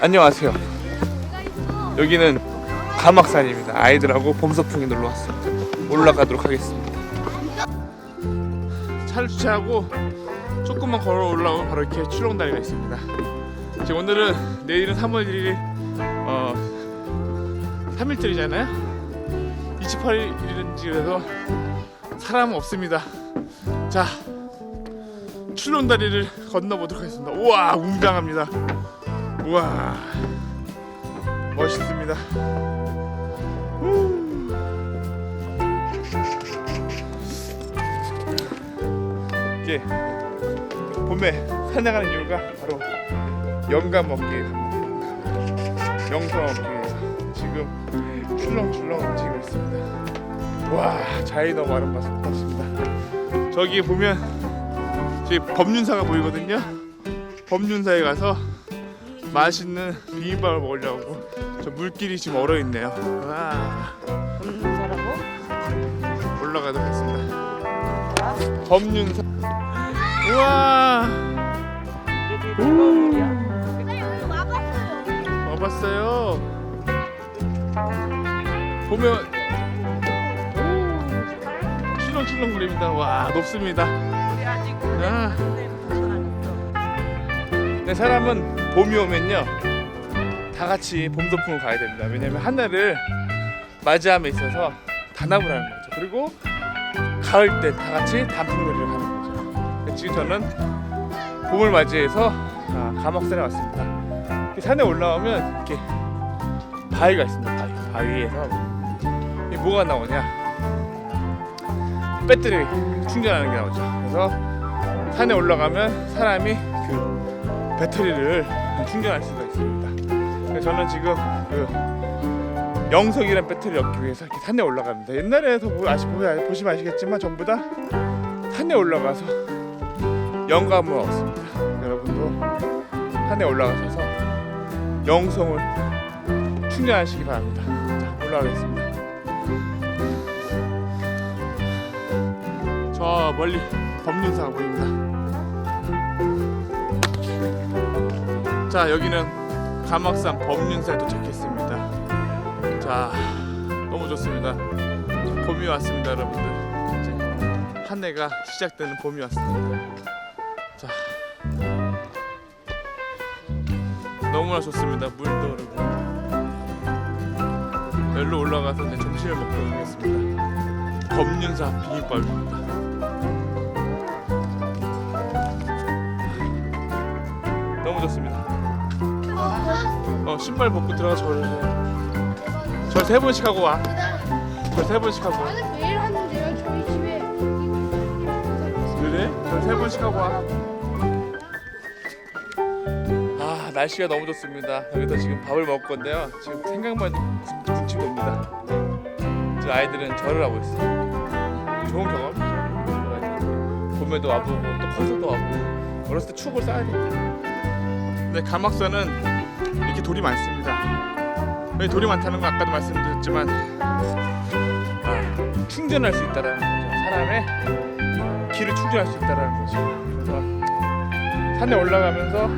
안녕하세요. 여기는 가막산입니다. 아이들하고 봄서풍에 놀러 왔습니다. 올라가도록 하겠습니다. 차를 주차하고 조금만 걸어 올라오면 바로 이렇게 출렁다리가 있습니다. 지금 오늘은 내일은 3월 1일이 어 3일절이잖아요. 28일인지 그래서 사람 없습니다. 자 출렁다리를 건너보도록 하겠습니다. 우와 웅장합니다. 우와 멋있습니다. 후. 이게 봄에 산행하는 이유가 바로 영감. 영감 얻기 위해서 지금 출렁출렁 움직이고 있습니다. 와 자이 너무 아름답습니다. 저기 보면 저기 법륜사가 보이거든요. 법륜사에 가서 맛있는 비빔밥을 먹으려고 저 물길이 지금 얼어 있네요. 사람은 올라가도록 하겠습니다. 법륜사. 우와 되게 물이야. 와봤어요. 보면 오, 출렁출렁 거립니다. 와 높습니다. 우리 아직 아. 네, 사람은 봄이 오면요 다 같이 봄 소풍을 가야 됩니다. 왜냐면 하늘을 맞이함에 있어서 단합을 하는 거죠. 그리고 가을 때 다 같이 단풍놀이를 하는 거죠. 지금 저는 봄을 맞이해서 아, 가막산에 왔습니다. 이 산에 올라오면 이렇게 바위가 있습니다. 바위. 바위에서 이 뭐가 나오냐? 배터리 충전하는 게 나오죠. 그래서 산에 올라가면 사람이 그 배터리를 충전할 수가 있습니다. 저는 지금 그 영석이란 배터리를 얻기 위해서 이렇게 산에 올라갑니다. 옛날에도 뭐 보시면 아시겠지만 전부 다 산에 올라가서 영감을 얻습니다. 여러분도 산에 올라가셔서 영성을 충전하시기 바랍니다. 자, 올라가겠습니다. 저 멀리 법륜사가 보입니다. 자 여기는 가막산 법륜사에 도착했습니다. 자 너무 좋습니다. 봄이 왔습니다, 여러분들. 이제 한 해가 시작되는 봄이 왔습니다. 자 너무나 좋습니다. 물도 흐르고 여기로 올라가서 이제 점심을 먹도록 하겠습니다. 법륜사 비빔밥입니다. 너무 좋습니다. 어 신발 벗고 들어가 절을 해. 절 세 번씩 하고 와. 절 세 번씩 하고 와. 나는 매일 하는데요. 저희 집에 그래? 절 세 번씩 하고 와. 아 날씨가 너무 좋습니다. 여기서 지금 밥을 먹을 건데요. 지금 생각만 군침 돕니다. 지금 아이들은 절을 하고 있어요. 좋은 경험이죠. 봄에도 와보고 또 커서도 와보고 어렸을 때 추억을 쌓아야 돼요. 근데 가막산은 이렇게 돌이 많습니다. 왜 돌이 많다는 건 아까도 말씀드렸지만 아, 충전할 수 있다라는 거죠. 사람의 기를 충전할 수 있다라는 거죠. 그래서 산에 올라가면서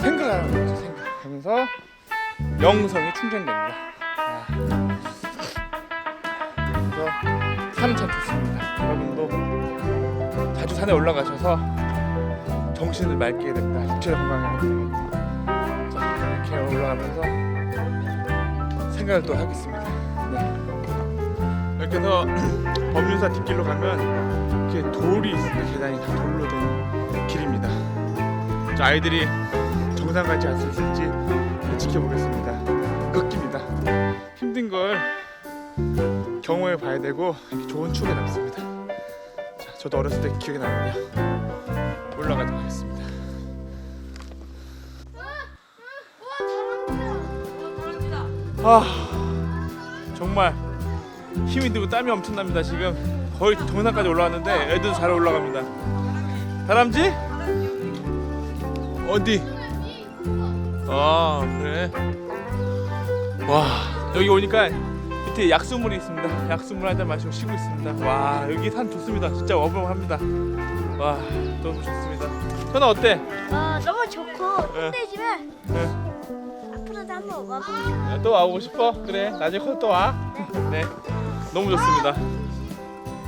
생각하는 거죠. 생각하면서 영성이 충전됩니다. 산은 참 좋습니다. 여러분도 자주 산에 올라가셔서 정신을 맑게 됩니다. 육체를 건강해야 됩니다. 자, 이렇게 올라가면서 생각을 또 하겠습니다. 네. 이렇게 해서 법륜사 뒷길로 가면 이렇게 돌이 있습니다. 계단이 다 돌로 된 길입니다. 저 아이들이 정상 가지 않을 수 있을지 지켜보겠습니다. 꺾입니다. 힘든 걸 경험해 봐야 되고 좋은 추억이 남습니다. 자, 저도 어렸을 때 기억이 나는데요. 올라가도록 하겠습니다. 아 정말 힘이 들고 땀이 엄청납니다. 지금 거의 정상까지 올라왔는데 애들도 잘 올라갑니다. 다람쥐? 어디? 아 그래. 와 여기 오니까 밑에 약수물이 있습니다. 약수물 한 잔 마시고 쉬고 있습니다. 와 여기 산 좋습니다. 진짜 어마어마합니다. 와 너무 좋습니다. 현아 어때? 아 너무 좋고 네. 힘내지만 네. 앞으로 도 한번 와보고 싶어요. 또 와보고 싶어? 그래 나중에 커서 또 와. 네 너무 좋습니다.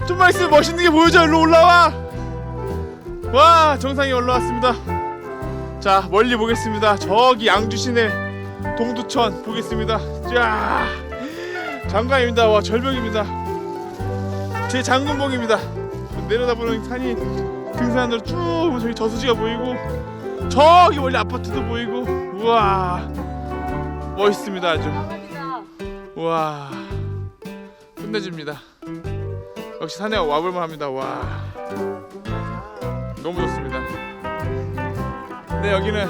좀만 있으면 멋있는 게 보여줘 일로 올라와. 와 정상에 올라왔습니다. 자 멀리 보겠습니다. 저기 양주 시내 동두천 보겠습니다. 자 장관입니다. 와 절벽입니다. 제 장군봉입니다. 내려다보는 산이 등산으로 쭉 저기 저수지가 보이고 저기 멀리 아파트도 보이고 우와 멋있습니다 아주. 우와 끝내줍니다. 역시 산에 와볼만 합니다 와. 너무 좋습니다. 네 여기는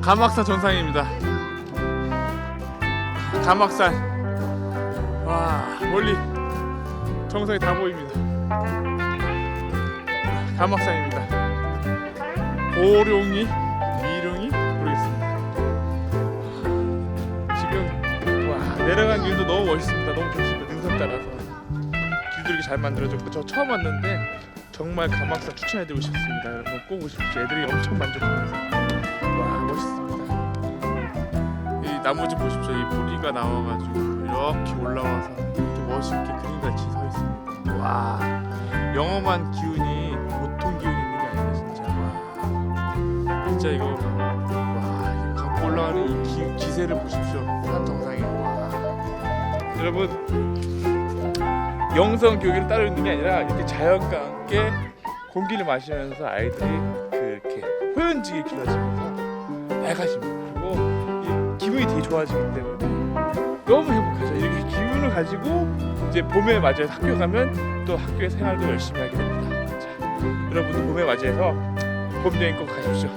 감악산 전상입니다. 감악산 와 멀리 정상이 다 보입니다. 감악산입니다. 미룡이 내려간 길도 너무 멋있습니다. 너무 좋습니다. 능선 따라서 길도 이렇게 잘 만들어졌고 저 처음 왔는데 정말 감악산 추천해드리고 싶습니다. 여러분 꼭 오십시오. 애들이 엄청 만족합니다. 와 멋있습니다. 이 나무 좀 보십시오. 이 뿌리가 나와가지고 이렇게 올라와서 이렇게 멋있게 그림같이 서 있습니다. 와 영험한 기운이 보통 기운이 있는 게 아니라 진짜 와 진짜 이거 올라가는 이 기, 기세를 보십시오. 산 정상에. 와 여러분 영성 교육을 따로 있는 게 아니라 이렇게 자연과 함께 공기를 마시면서 아이들이 그렇게 호연지게 길러지면서 밝아집니다. 그리고 이 기분이 되게 좋아지기 때문에 너무 행복하죠. 이렇게 기분을 가지고 이제 봄에 맞이해서 학교 가면 또 학교의 생활도 열심히 하게 됩니다. 자, 여러분도 봄에 맞이해서 봄 여행 꼭 가십시오